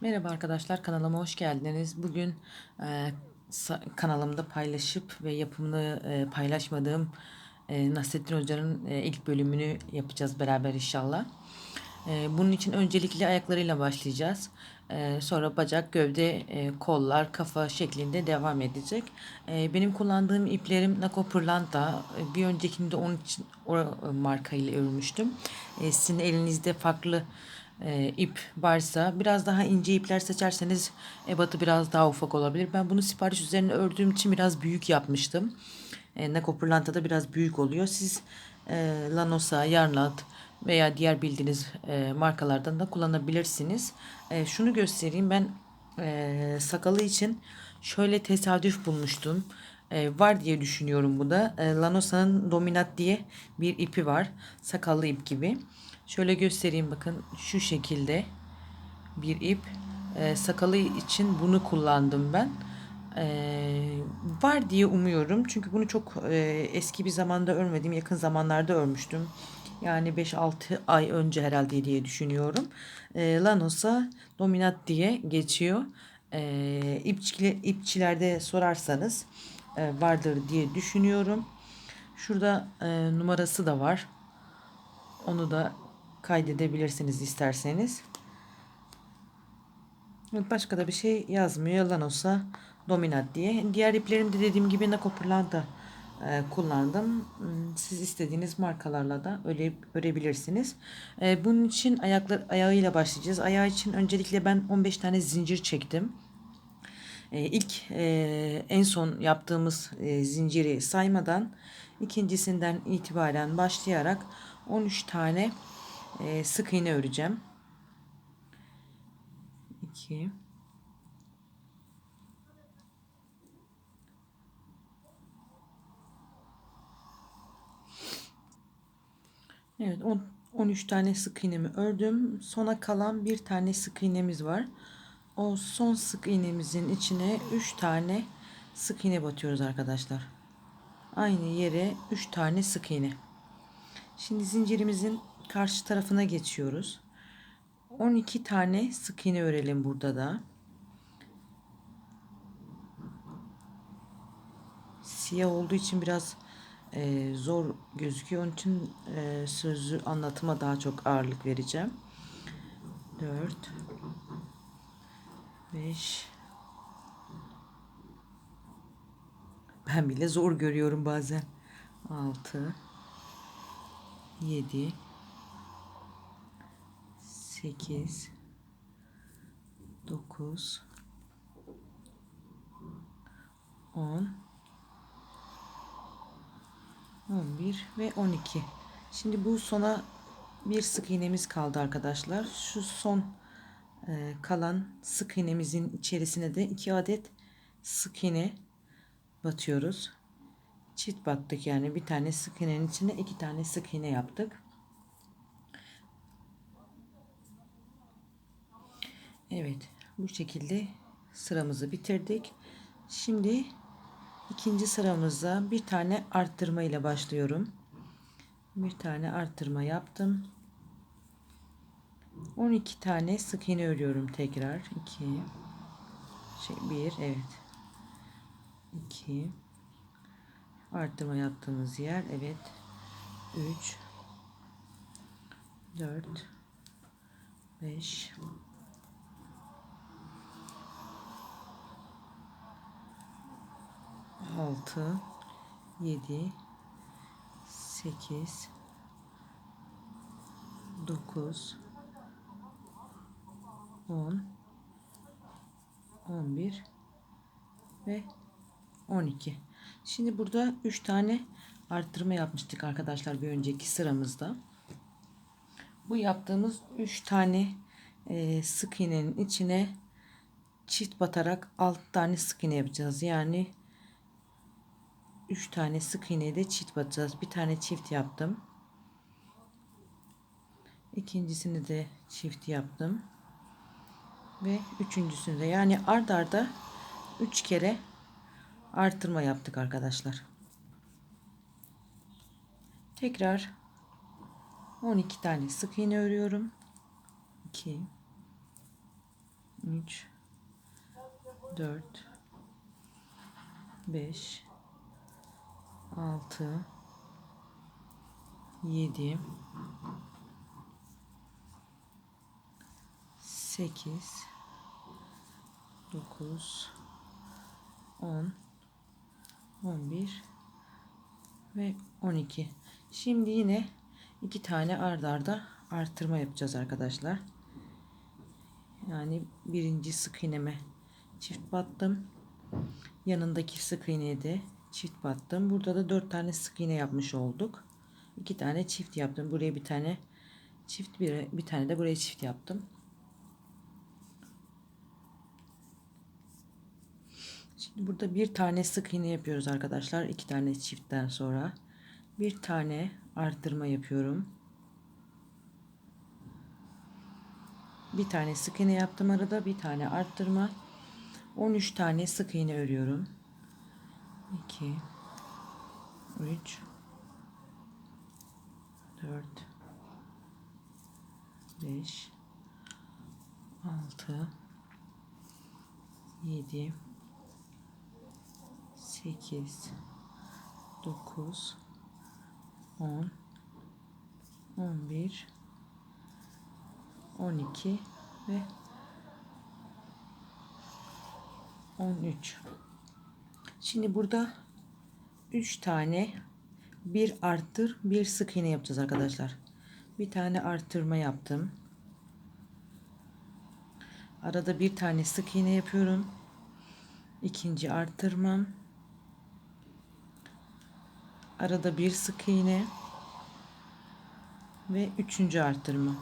Merhaba arkadaşlar kanalıma hoş geldiniz. Bugün e, kanalımda paylaşıp ve yapımını e, paylaşmadığım e, Nasrettin Hoca'nın e, ilk bölümünü yapacağız beraber inşallah. E, bunun için öncelikle ayaklarıyla başlayacağız. E, sonra bacak, gövde, e, kollar, kafa şeklinde devam edecek. E, benim kullandığım iplerim Nako Pırlanta. E, Bir öncekinde onun için o marka ile örmüştüm. E, sizin elinizde farklı e, ip varsa biraz daha ince ipler seçerseniz ebatı biraz daha ufak olabilir. Ben bunu sipariş üzerine ördüğüm için biraz büyük yapmıştım. E, Nako Pırlanta'da biraz büyük oluyor. Siz e, Lanosa, Yarnat veya diğer bildiğiniz e, markalardan da kullanabilirsiniz. E, şunu göstereyim ben e, sakalı için şöyle tesadüf bulmuştum. E, var diye düşünüyorum bu da. E, Lanosa'nın Dominat diye bir ipi var. Sakallı ip gibi. Şöyle göstereyim bakın şu şekilde bir ip. E, sakalı için bunu kullandım ben. E, var diye umuyorum. Çünkü bunu çok e, eski bir zamanda örmedim. Yakın zamanlarda örmüştüm. Yani 5-6 ay önce herhalde diye düşünüyorum. E, Lanos'a Dominat diye geçiyor. E, ipçile, ipçilerde sorarsanız vardır diye düşünüyorum. Şurada e, numarası da var. Onu da kaydedebilirsiniz isterseniz. Başka da bir şey yazmıyor. Yalan olsa dominat diye. Diğer iplerimde dediğim gibi Nako Pırlanta e, kullandım. Hmm, Siz istediğiniz markalarla da öyle örebilirsiniz. E, bunun için ayaklar ayağıyla başlayacağız. Ayağı için öncelikle ben 15 tane zincir çektim. E, ilk e, en son yaptığımız e, zinciri saymadan ikincisinden itibaren başlayarak 13 tane e, sık iğne öreceğim. 2 Evet, on- 13 tane sık iğnemi ördüm. Sona kalan bir tane sık iğnemiz var. O son sık iğnemizin içine 3 tane sık iğne batıyoruz arkadaşlar. Aynı yere 3 tane sık iğne. Şimdi zincirimizin karşı tarafına geçiyoruz. 12 tane sık iğne örelim burada da. Siyah olduğu için biraz e, zor gözüküyor. Onun için e, sözlü anlatıma daha çok ağırlık vereceğim. 4 5 Ben bile zor görüyorum bazen. 6 7 8 9 10 11 ve 12. Şimdi bu sona bir sık iğnemiz kaldı arkadaşlar. Şu son kalan sık iğnemizin içerisine de 2 adet sık iğne batıyoruz. Çift battık yani bir tane sık iğnenin içine iki tane sık iğne yaptık. Evet bu şekilde sıramızı bitirdik. Şimdi ikinci sıramızda bir tane arttırma ile başlıyorum. Bir tane arttırma yaptım. 12 tane sık iğne örüyorum tekrar. 2 şey 1 evet. 2 arttırma yaptığımız yer evet. 3 4 5 6 7 8 9 10 11 ve 12. Şimdi burada 3 tane arttırma yapmıştık arkadaşlar bir önceki sıramızda. Bu yaptığımız 3 tane e, sık iğnenin içine çift batarak 6 tane sık iğne yapacağız. Yani 3 tane sık iğne de çift batacağız. Bir tane çift yaptım. İkincisini de çift yaptım. Ve üçüncüsünü de yani ard arda 3 kere artırma yaptık arkadaşlar. Tekrar 12 tane sık iğne örüyorum. 2 3 4 5 6 7 8 9 10 11 ve 12 şimdi yine iki tane ard arda artırma yapacağız arkadaşlar. Yani birinci sık iğneme çift battım. Yanındaki sık iğneye de çift battım. Burada da dört tane sık iğne yapmış olduk. İki tane çift yaptım. Buraya bir tane çift bir, bir tane de buraya çift yaptım Şimdi burada bir tane sık iğne yapıyoruz arkadaşlar. iki tane çiftten sonra bir tane arttırma yapıyorum. Bir tane sık iğne yaptım arada, bir tane arttırma. 13 tane sık iğne örüyorum. 2 3 4 5 6 7 8 9 10 11 12 ve 13 şimdi burada 3 tane bir arttır bir sık iğne yapacağız arkadaşlar. Bir tane arttırma yaptım. Arada bir tane sık iğne yapıyorum. İkinci arttırmam arada bir sık iğne ve üçüncü arttırma.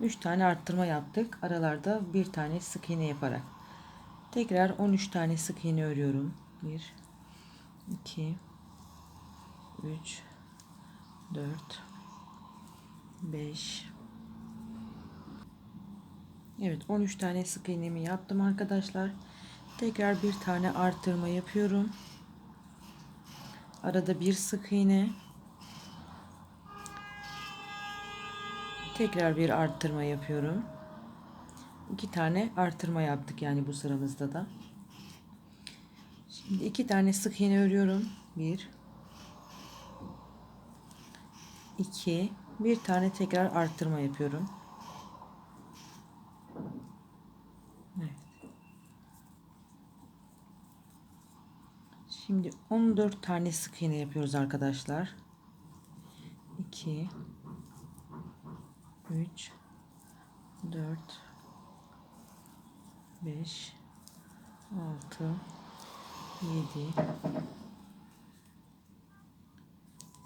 Üç tane arttırma yaptık. Aralarda bir tane sık iğne yaparak. Tekrar 13 tane sık iğne örüyorum. 1 2 3 4 5 Evet 13 tane sık iğnemi yaptım arkadaşlar. Tekrar bir tane arttırma yapıyorum. Arada bir sık iğne. Tekrar bir arttırma yapıyorum. İki tane artırma yaptık yani bu sıramızda da. Şimdi iki tane sık iğne örüyorum. Bir. iki, Bir tane tekrar arttırma yapıyorum. Şimdi 14 tane sık iğne yapıyoruz arkadaşlar. 2 3 4 5 6 7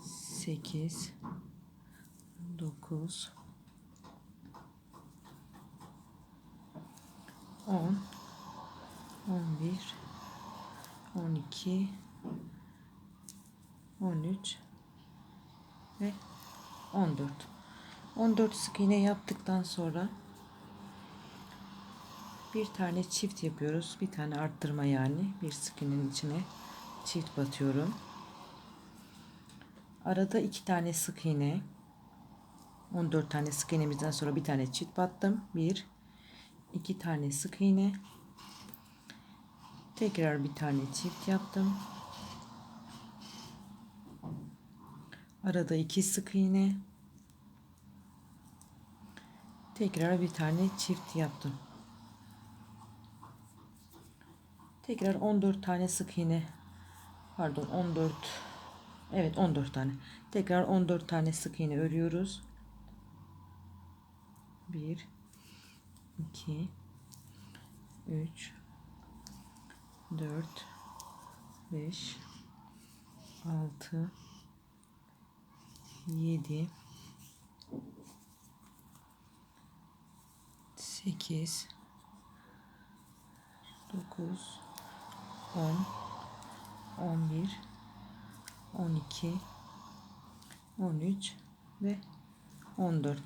8 9 10 11 12 13 ve 14 14 sık iğne yaptıktan sonra bir tane çift yapıyoruz. Bir tane arttırma yani. Bir sık iğnenin içine çift batıyorum. Arada iki tane sık iğne. 14 tane sık iğnemizden sonra bir tane çift battım. Bir iki tane sık iğne. Tekrar bir tane çift yaptım. Arada iki sık iğne. Tekrar bir tane çift yaptım. Tekrar 14 tane sık iğne. Pardon 14. Evet 14 tane. Tekrar 14 tane sık iğne örüyoruz. 1 2 3 4 5 6 7 8 9 10 11 12 13 ve 14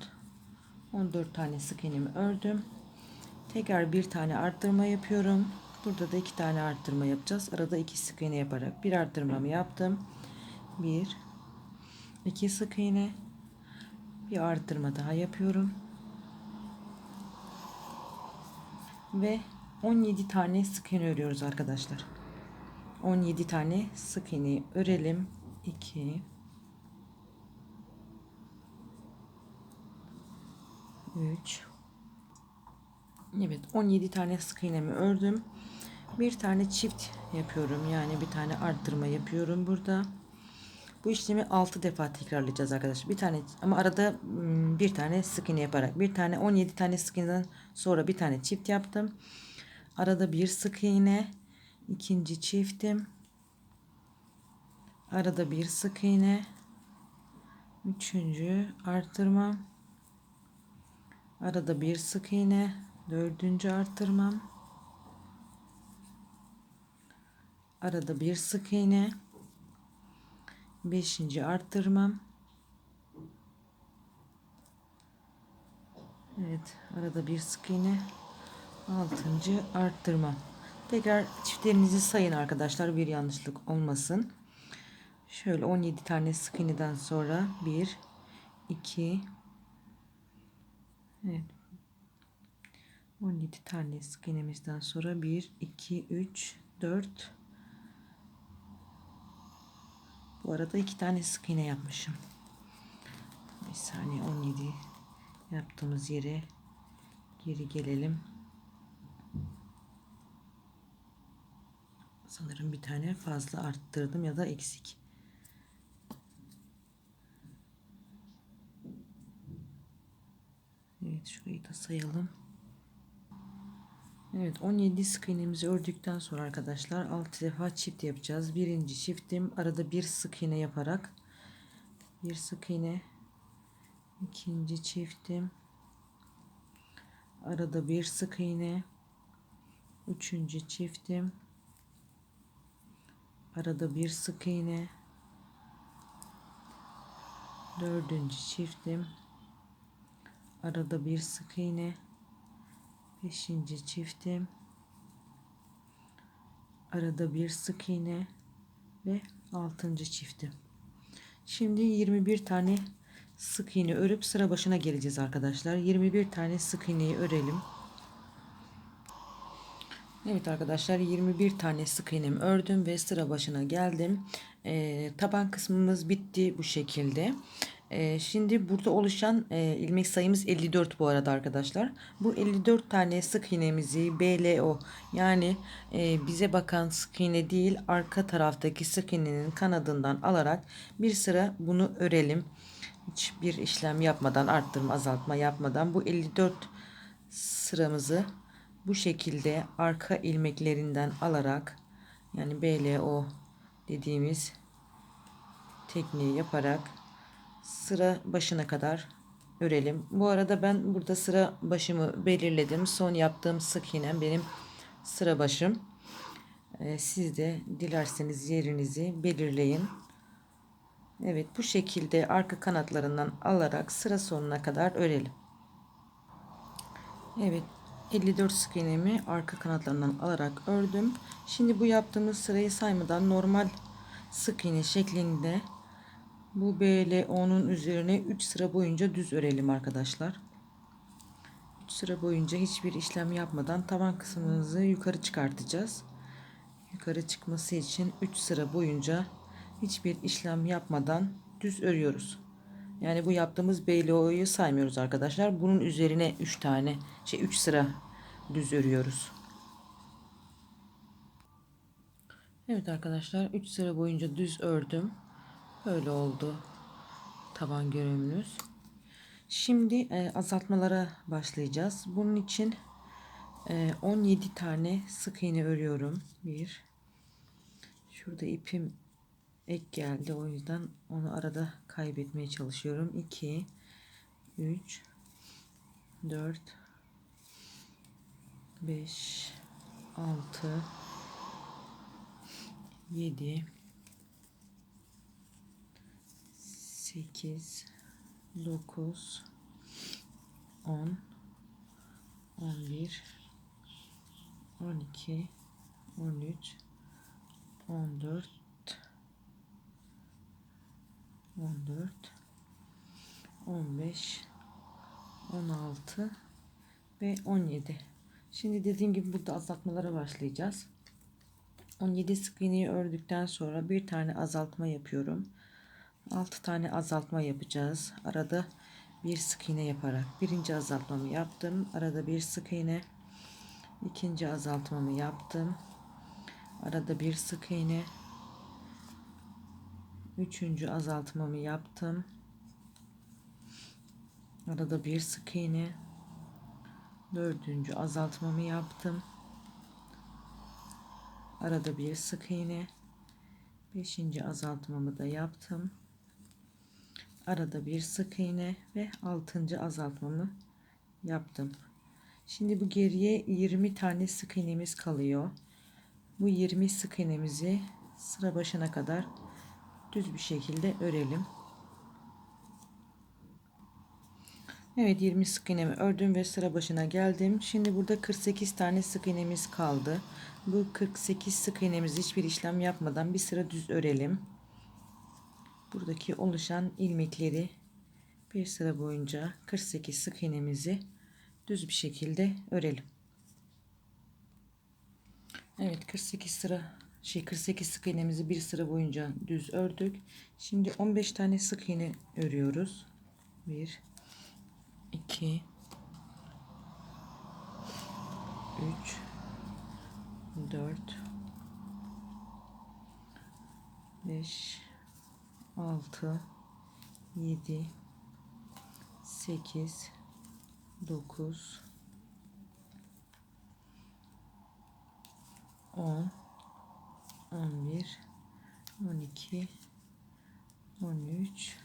14 tane sık iğnemi ördüm. Tekrar bir tane arttırma yapıyorum. Burada da iki tane arttırma yapacağız. Arada iki sık iğne yaparak bir arttırmamı yaptım. Bir, iki sık iğne, bir arttırma daha yapıyorum. ve 17 tane sık iğne örüyoruz arkadaşlar. 17 tane sık iğneyi örelim. 2 3 Evet 17 tane sık iğnemi ördüm. Bir tane çift yapıyorum. Yani bir tane arttırma yapıyorum burada. Bu işlemi 6 defa tekrarlayacağız arkadaşlar. Bir tane ama arada ım, bir tane sık iğne yaparak bir tane 17 tane sık iğneden sonra bir tane çift yaptım. Arada bir sık iğne, ikinci çiftim. Arada bir sık iğne, üçüncü arttırmam. Arada bir sık iğne, dördüncü arttırmam. Arada bir sık iğne, beşinci arttırmam. Evet, arada bir sık iğne, altıncı arttırmam. Tekrar çiftlerinizi sayın arkadaşlar bir yanlışlık olmasın. Şöyle 17 tane sık iğneden sonra 1 2 Evet. 17 tane sık iğnemizden sonra 1 2 3 4 Bu arada 2 tane sık iğne yapmışım. Bir saniye 17 yaptığımız yere geri gelelim. Sanırım bir tane fazla arttırdım ya da eksik. Evet şurayı da sayalım. Evet 17 sık iğnemizi ördükten sonra arkadaşlar 6 defa çift yapacağız. Birinci çiftim arada bir sık iğne yaparak bir sık iğne ikinci çiftim arada bir sık iğne üçüncü çiftim arada bir sık iğne dördüncü çiftim arada bir sık iğne beşinci çiftim arada bir sık iğne ve altıncı çiftim şimdi 21 tane sık iğne örüp sıra başına geleceğiz arkadaşlar 21 tane sık iğneyi örelim Evet arkadaşlar 21 tane sık iğnemi ördüm ve sıra başına geldim. Ee, taban kısmımız bitti bu şekilde. Ee, şimdi burada oluşan e, ilmek sayımız 54 bu arada arkadaşlar. Bu 54 tane sık iğnemizi BLO yani e, bize bakan sık iğne değil arka taraftaki sık iğnenin kanadından alarak bir sıra bunu örelim. Hiçbir işlem yapmadan arttırma azaltma yapmadan bu 54 sıramızı bu şekilde arka ilmeklerinden alarak yani BLO dediğimiz tekniği yaparak sıra başına kadar örelim. Bu arada ben burada sıra başımı belirledim. Son yaptığım sık iğnem benim sıra başım. Ee, siz de dilerseniz yerinizi belirleyin. Evet bu şekilde arka kanatlarından alarak sıra sonuna kadar örelim. Evet 54 sık iğnemi arka kanatlarından alarak ördüm. Şimdi bu yaptığımız sırayı saymadan normal sık iğne şeklinde bu BLO'nun üzerine 3 sıra boyunca düz örelim arkadaşlar. 3 sıra boyunca hiçbir işlem yapmadan taban kısmımızı yukarı çıkartacağız. Yukarı çıkması için 3 sıra boyunca hiçbir işlem yapmadan düz örüyoruz. Yani bu yaptığımız BLO'yu saymıyoruz arkadaşlar. Bunun üzerine 3 tane şey 3 sıra düz örüyoruz. Evet arkadaşlar 3 sıra boyunca düz ördüm. Böyle oldu taban görünümümüz. Şimdi e, azaltmalara başlayacağız. Bunun için e, 17 tane sık iğne örüyorum. Bir. Şurada ipim ek geldi. O yüzden onu arada kaybetmeye çalışıyorum. 2 3 4 5 6 7 8 9 10 11 12 13 14 14 15 16 ve 17 Şimdi dediğim gibi burada azaltmalara başlayacağız. 17 sık iğneyi ördükten sonra bir tane azaltma yapıyorum. 6 tane azaltma yapacağız. Arada bir sık iğne yaparak birinci azaltmamı yaptım. Arada bir sık iğne. ikinci azaltmamı yaptım. Arada bir sık iğne. Üçüncü azaltmamı yaptım. Arada bir sık iğne. Dördüncü azaltmamı yaptım. Arada bir sık iğne. Beşinci azaltmamı da yaptım. Arada bir sık iğne ve altıncı azaltmamı yaptım. Şimdi bu geriye 20 tane sık iğnemiz kalıyor. Bu 20 sık iğnemizi sıra başına kadar düz bir şekilde örelim. Evet 20 sık iğnemi ördüm ve sıra başına geldim. Şimdi burada 48 tane sık iğnemiz kaldı. Bu 48 sık iğnemizi hiçbir işlem yapmadan bir sıra düz örelim. Buradaki oluşan ilmekleri bir sıra boyunca 48 sık iğnemizi düz bir şekilde örelim. Evet 48 sıra şey 48 sık iğnemizi bir sıra boyunca düz ördük. Şimdi 15 tane sık iğne örüyoruz. 1 2 3 4 5 6 7 8 9 10 11 12 13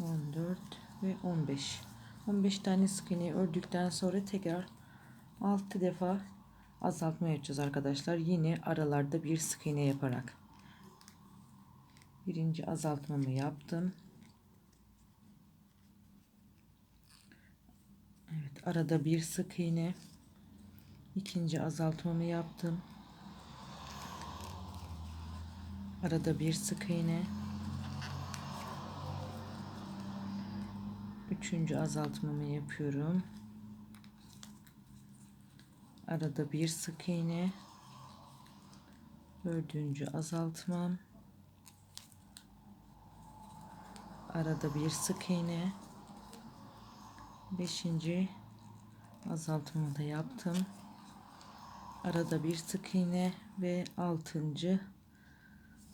14 ve 15 15 tane sık iğneyi ördükten sonra tekrar 6 defa azaltma yapacağız arkadaşlar. Yine aralarda bir sık iğne yaparak birinci azaltmamı yaptım. Evet arada bir sık iğne. İkinci azaltmamı yaptım. Arada bir sık iğne. Üçüncü azaltmamı yapıyorum. Arada bir sık iğne. Dördüncü azaltmam arada bir sık iğne. Beşinci azaltımı da yaptım. Arada bir sık iğne ve altıncı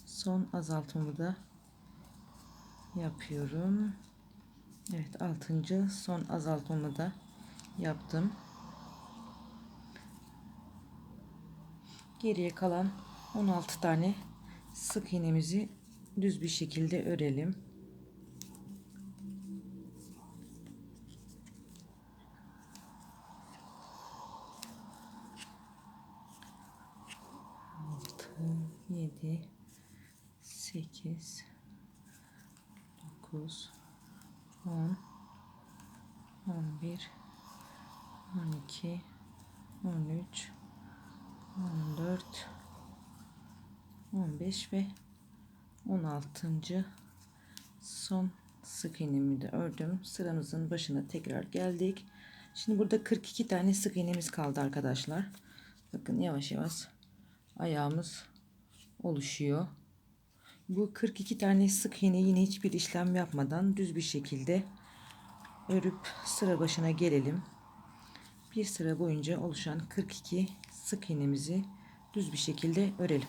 son azaltımı da yapıyorum. Evet altıncı son azaltımı da yaptım. Geriye kalan 16 tane sık iğnemizi düz bir şekilde örelim 12 13 14 15 ve 16. son sık iğnemi de ördüm. Sıramızın başına tekrar geldik. Şimdi burada 42 tane sık iğnemiz kaldı arkadaşlar. Bakın yavaş yavaş ayağımız oluşuyor. Bu 42 tane sık iğne yine hiçbir işlem yapmadan düz bir şekilde örüp sıra başına gelelim. Bir sıra boyunca oluşan 42 sık iğnemizi düz bir şekilde örelim.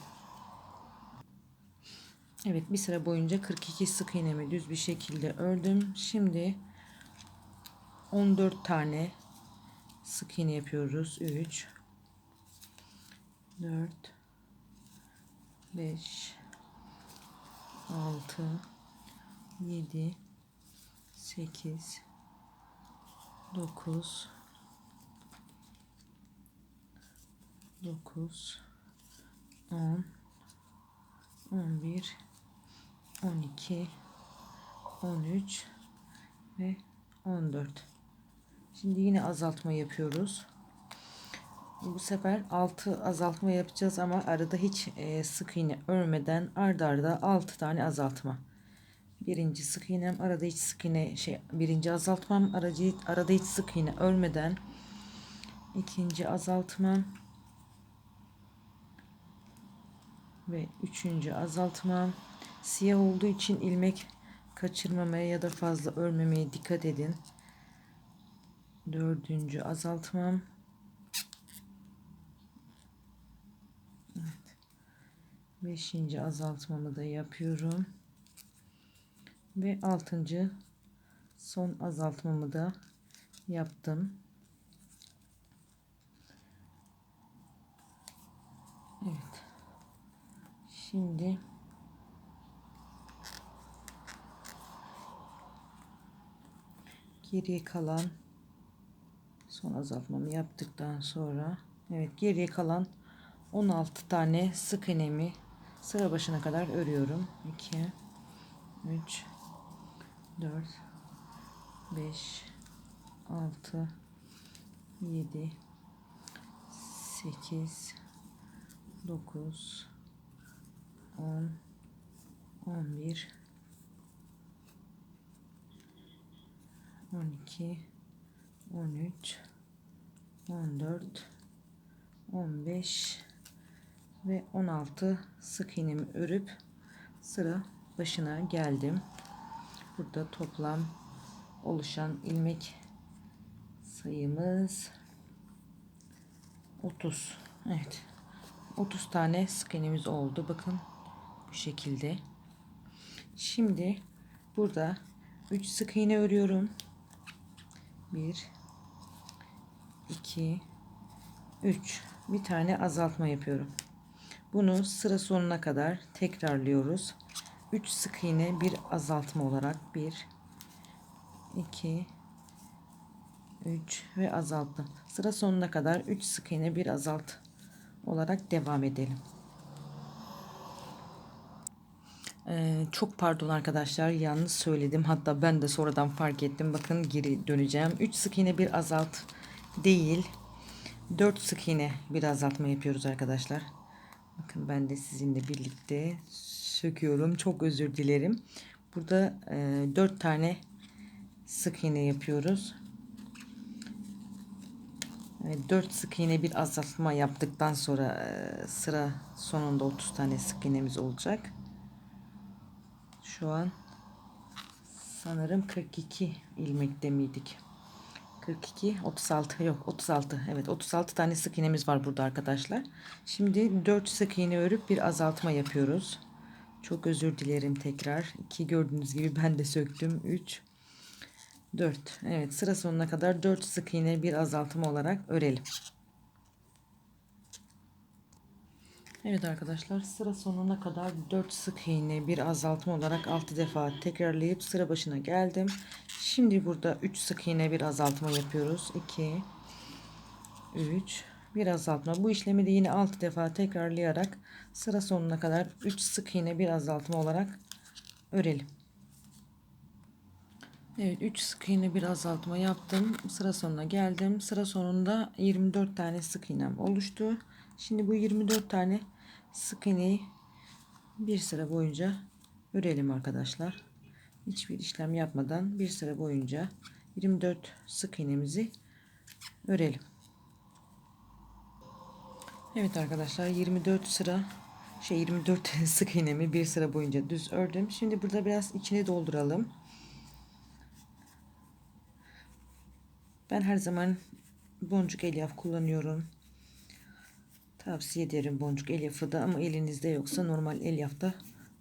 Evet bir sıra boyunca 42 sık iğnemi düz bir şekilde ördüm. Şimdi 14 tane sık iğne yapıyoruz. 3 4 5 6 7 8 9 9 10 11 12 13 ve 14 şimdi yine azaltma yapıyoruz. Bu sefer 6 azaltma yapacağız ama arada hiç e, sık iğne örmeden ardarda arda 6 tane azaltma. Birinci sık iğnem arada hiç sık iğne şey birinci azaltmam aracı arada hiç sık iğne örmeden ikinci azaltmam ve üçüncü azaltmam siyah olduğu için ilmek kaçırmamaya ya da fazla örmemeye dikkat edin. Dördüncü azaltmam beşinci azaltmamı da yapıyorum. Ve altıncı son azaltmamı da yaptım evet şimdi. Geriye kalan son azaltmamı yaptıktan sonra evet geriye kalan 16 tane sık iğnemi sıra başına kadar örüyorum. 2 3 4 5 6 7 8 9 10 11 12 13 14 15 ve 16 sık iğnemi örüp sıra başına geldim. Burada toplam oluşan ilmek sayımız 30. Evet. 30 tane sık iğnemiz oldu. Bakın bu şekilde. Şimdi burada 3 sık iğne örüyorum. 1 2 3 bir tane azaltma yapıyorum. Bunu sıra sonuna kadar tekrarlıyoruz. 3 sık iğne bir azaltma olarak 1 2 3 ve azalttım. Sıra sonuna kadar 3 sık iğne bir azalt olarak devam edelim. Ee, çok pardon arkadaşlar yanlış söyledim. Hatta ben de sonradan fark ettim. Bakın geri döneceğim. 3 sık iğne bir azalt değil. 4 sık iğne bir azaltma yapıyoruz arkadaşlar. Bakın ben de sizinle birlikte söküyorum. Çok özür dilerim. Burada e, 4 tane sık iğne yapıyoruz. E, 4 sık iğne bir azaltma yaptıktan sonra e, sıra sonunda 30 tane sık iğnemiz olacak. Şu an sanırım 42 ilmekte miydik? 42 36 yok 36 evet 36 tane sık iğnemiz var burada arkadaşlar. Şimdi 4 sık iğne örüp bir azaltma yapıyoruz. Çok özür dilerim tekrar. 2 gördüğünüz gibi ben de söktüm. 3 4 evet sıra sonuna kadar 4 sık iğne bir azaltma olarak örelim. Evet arkadaşlar sıra sonuna kadar 4 sık iğne bir azaltma olarak 6 defa tekrarlayıp sıra başına geldim. Şimdi burada 3 sık iğne bir azaltma yapıyoruz. 2 3 bir azaltma. Bu işlemi de yine 6 defa tekrarlayarak sıra sonuna kadar 3 sık iğne bir azaltma olarak örelim. Evet 3 sık iğne bir azaltma yaptım. Sıra sonuna geldim. Sıra sonunda 24 tane sık iğnem oluştu. Şimdi bu 24 tane sık iğneyi bir sıra boyunca örelim arkadaşlar. Hiçbir işlem yapmadan bir sıra boyunca 24 sık iğnemizi örelim. Evet arkadaşlar 24 sıra şey 24 sık iğnemi bir sıra boyunca düz ördüm. Şimdi burada biraz içini dolduralım. Ben her zaman boncuk elyaf kullanıyorum. Tavsiye ederim boncuk elyafı da ama elinizde yoksa normal elyaf da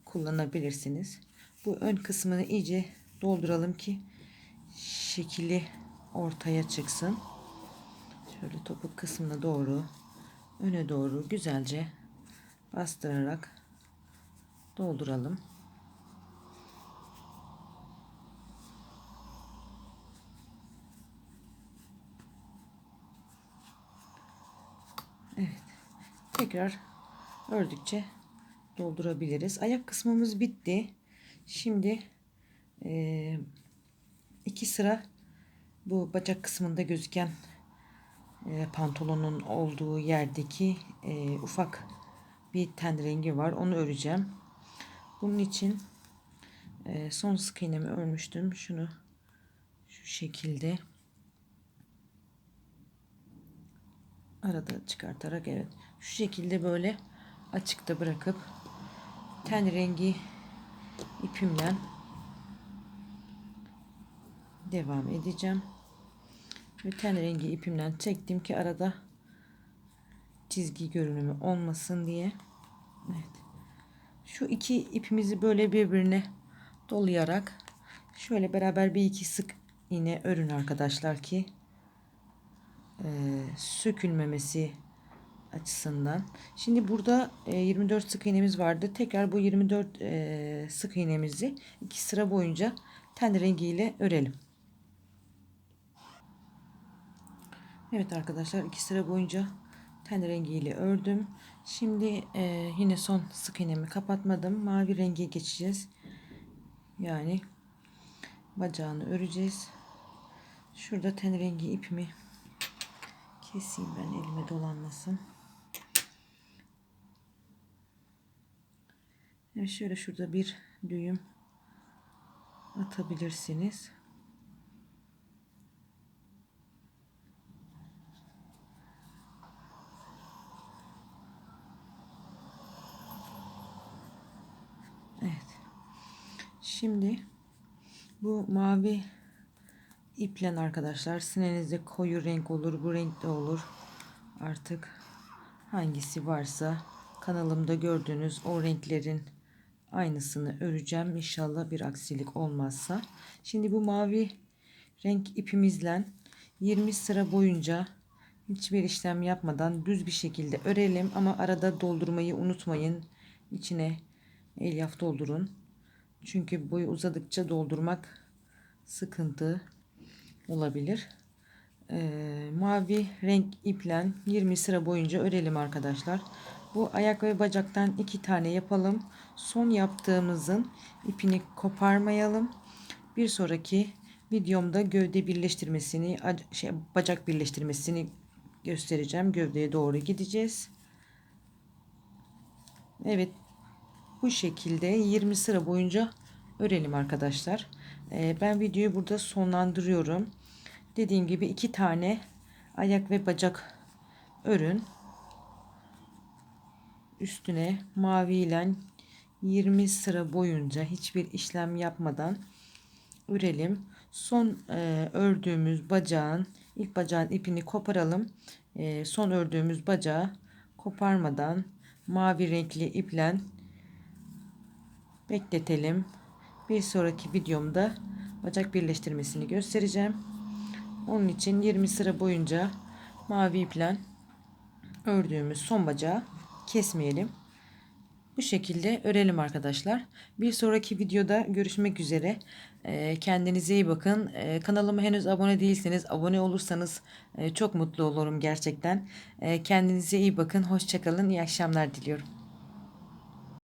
kullanabilirsiniz. Bu ön kısmını iyice dolduralım ki şekli ortaya çıksın. Şöyle topuk kısmına doğru öne doğru güzelce bastırarak dolduralım. Tekrar ördükçe doldurabiliriz. Ayak kısmımız bitti. Şimdi e, iki sıra bu bacak kısmında gözüken e, pantolonun olduğu yerdeki e, ufak bir ten rengi var. Onu öreceğim. Bunun için e, son sık iğnemi örmüştüm. Şunu şu şekilde arada çıkartarak evet şu şekilde böyle açıkta bırakıp ten rengi ipimle devam edeceğim. Ve ten rengi ipimden çektim ki arada çizgi görünümü olmasın diye. Evet. Şu iki ipimizi böyle birbirine dolayarak şöyle beraber bir iki sık iğne örün arkadaşlar ki e, sökülmemesi açısından. Şimdi burada e, 24 sık iğnemiz vardı. Tekrar bu 24 e, sık iğnemizi iki sıra boyunca ten rengiyle örelim. Evet arkadaşlar iki sıra boyunca ten rengiyle ördüm. Şimdi e, yine son sık iğnemi kapatmadım. Mavi rengiye geçeceğiz. Yani bacağını öreceğiz. Şurada ten rengi ipimi keseyim ben elime dolanmasın. Evet şöyle şurada bir düğüm atabilirsiniz. Evet. Şimdi bu mavi iplen arkadaşlar. Sinenizde koyu renk olur bu renk de olur. Artık hangisi varsa kanalımda gördüğünüz o renklerin aynısını öreceğim. İnşallah bir aksilik olmazsa. Şimdi bu mavi renk ipimizle 20 sıra boyunca hiçbir işlem yapmadan düz bir şekilde örelim. Ama arada doldurmayı unutmayın. İçine elyaf doldurun. Çünkü boyu uzadıkça doldurmak sıkıntı olabilir. Ee, mavi renk iplen 20 sıra boyunca örelim arkadaşlar. Bu ayak ve bacaktan iki tane yapalım. Son yaptığımızın ipini koparmayalım. Bir sonraki videomda gövde birleştirmesini, şey, bacak birleştirmesini göstereceğim. Gövdeye doğru gideceğiz. Evet. Bu şekilde 20 sıra boyunca örelim arkadaşlar. Ee, ben videoyu burada sonlandırıyorum. Dediğim gibi iki tane ayak ve bacak örün. Üstüne mavi ile 20 sıra boyunca hiçbir işlem yapmadan örelim. Son e, ördüğümüz bacağın ilk bacağın ipini koparalım. E, son ördüğümüz bacağı koparmadan mavi renkli iple bekletelim. Bir sonraki videomda bacak birleştirmesini göstereceğim. Onun için 20 sıra boyunca mavi iple ördüğümüz son bacağı kesmeyelim. Bu şekilde örelim arkadaşlar. Bir sonraki videoda görüşmek üzere. Ee, kendinize iyi bakın. Ee, kanalıma henüz abone değilseniz abone olursanız e, çok mutlu olurum gerçekten. Ee, kendinize iyi bakın. Hoşçakalın. İyi akşamlar diliyorum.